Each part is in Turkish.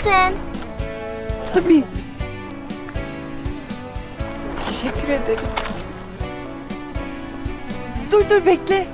Misin? Tabii. Teşekkür ederim. Dur dur bekle.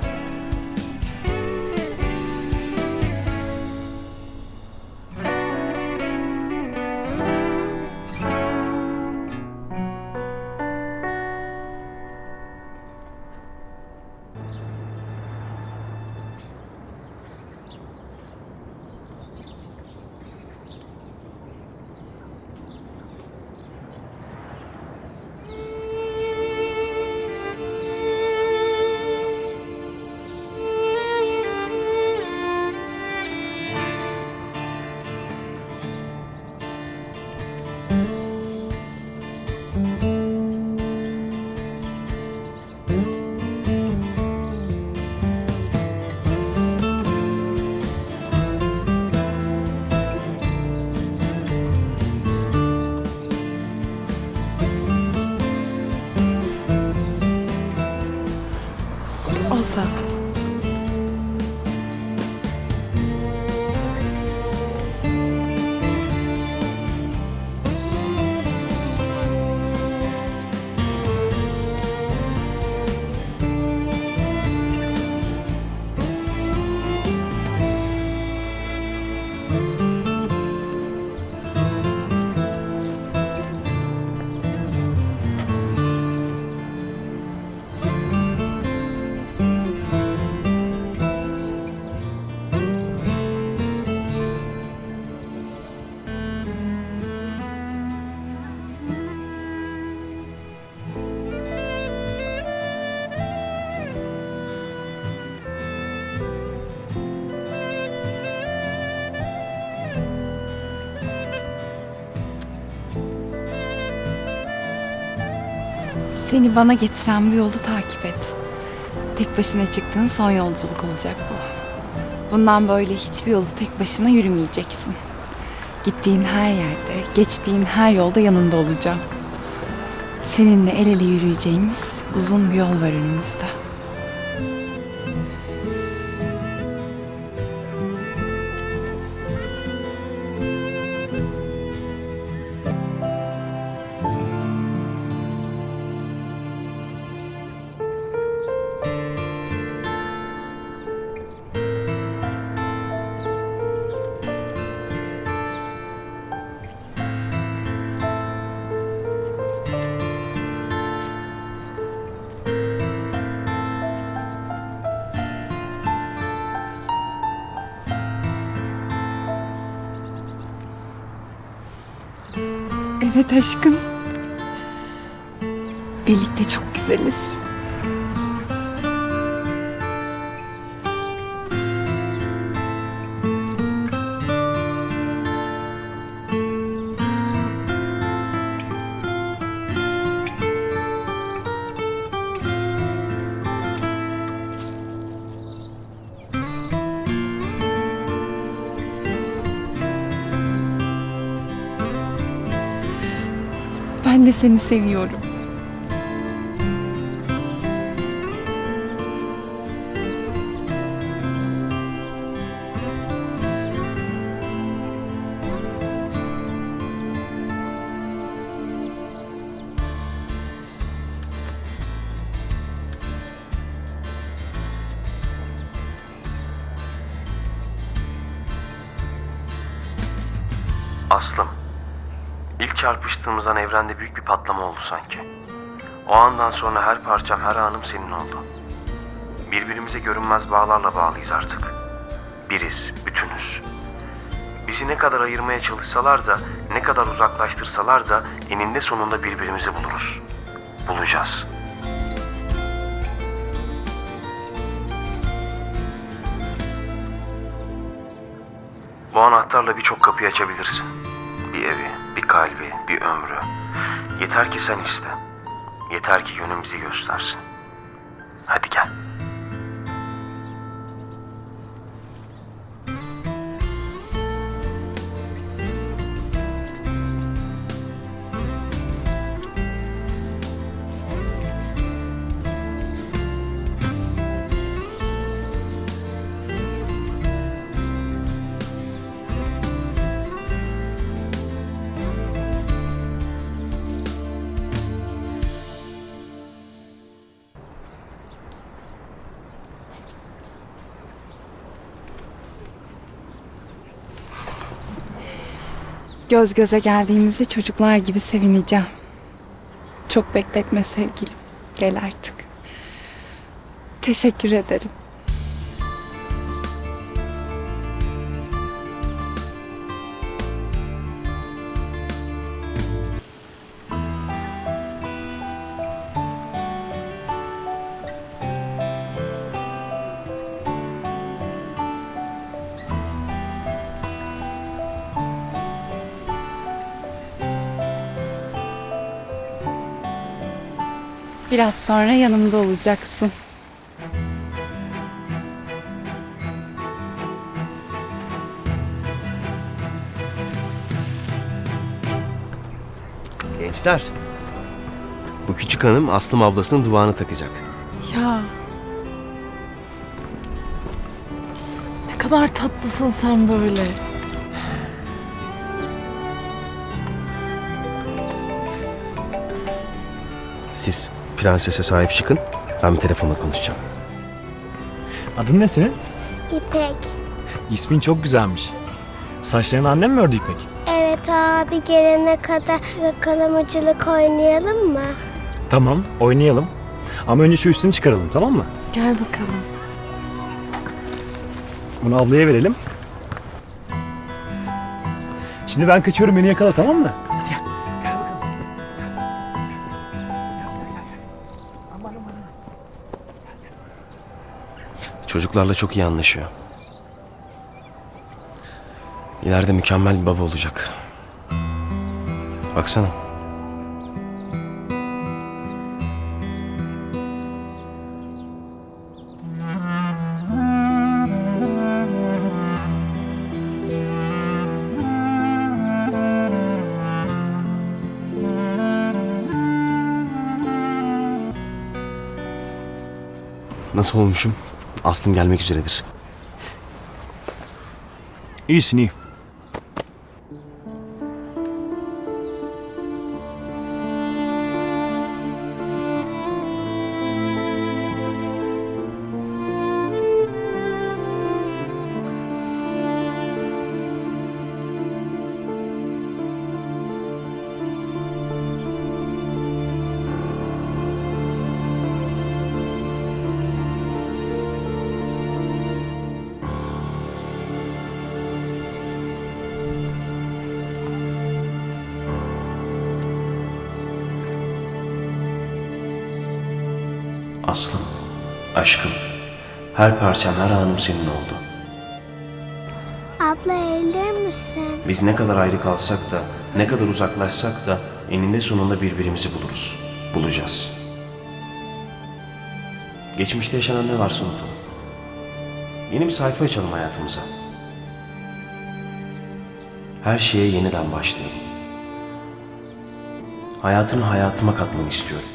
Seni bana getiren bu yolu takip et. Tek başına çıktığın son yolculuk olacak bu. Bundan böyle hiçbir yolu tek başına yürümeyeceksin. Gittiğin her yerde, geçtiğin her yolda yanında olacağım. Seninle el ele yürüyeceğimiz uzun bir yol var önümüzde. Evet aşkım. Birlikte çok güzeliz. Ben de seni seviyorum. Aslım, ilk çarpıştığımız an evrende büyük bir patlama oldu sanki. O andan sonra her parçam, her anım senin oldu. Birbirimize görünmez bağlarla bağlıyız artık. Biriz, bütünüz. Bizi ne kadar ayırmaya çalışsalar da, ne kadar uzaklaştırsalar da eninde sonunda birbirimizi buluruz. Bulacağız. Bu anahtarla birçok kapıyı açabilirsin. Kalbi, bir ömrü. Yeter ki sen iste. Yeter ki yönümüzü göstersin. Hadi gel. Göz göze geldiğimizde çocuklar gibi sevineceğim. Çok bekletme sevgilim. Gel artık. Teşekkür ederim. Biraz sonra yanımda olacaksın. Gençler. Bu küçük hanım Aslım ablasının duvağını takacak. Ya Ne kadar tatlısın sen böyle. Siz prensese sahip çıkın. Ben bir telefonla konuşacağım. Adın ne senin? İpek. İsmin çok güzelmiş. Saçlarını annem mi ördü İpek? Evet abi gelene kadar yakalamacılık oynayalım mı? Tamam, oynayalım. Ama önce şu üstünü çıkaralım, tamam mı? Gel bakalım. Bunu ablaya verelim. Şimdi ben kaçıyorum, beni yakala tamam mı? Çocuklarla çok iyi anlaşıyor. İleride mükemmel bir baba olacak. Baksana. Nasıl olmuşum? Aslım gelmek üzeredir. İyisin iyi. Aslım, aşkım, her parçam, her anım senin oldu. Abla eğilir misin? Biz ne kadar ayrı kalsak da, ne kadar uzaklaşsak da eninde sonunda birbirimizi buluruz. Bulacağız. Geçmişte yaşanan ne varsa unutalım. Yeni bir sayfa açalım hayatımıza. Her şeye yeniden başlayalım. Hayatını hayatıma katmanı istiyorum.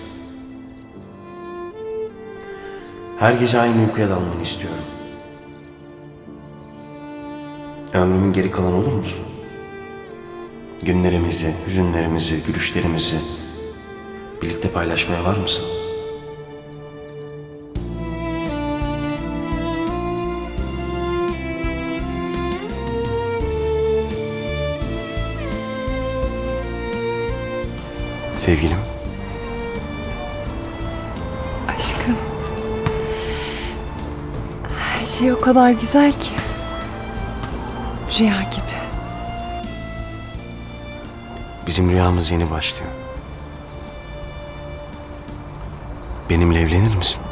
Her gece aynı uykuya dalmanı istiyorum. Ömrümün geri kalanı olur musun? Günlerimizi, hüzünlerimizi, gülüşlerimizi birlikte paylaşmaya var mısın? Sevgilim, Her şey o kadar güzel ki. Rüya gibi. bizim rüyamız yeni başlıyor. Benimle evlenir misin?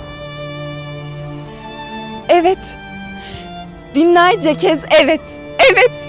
Evet. Binlerce kez evet. Evet.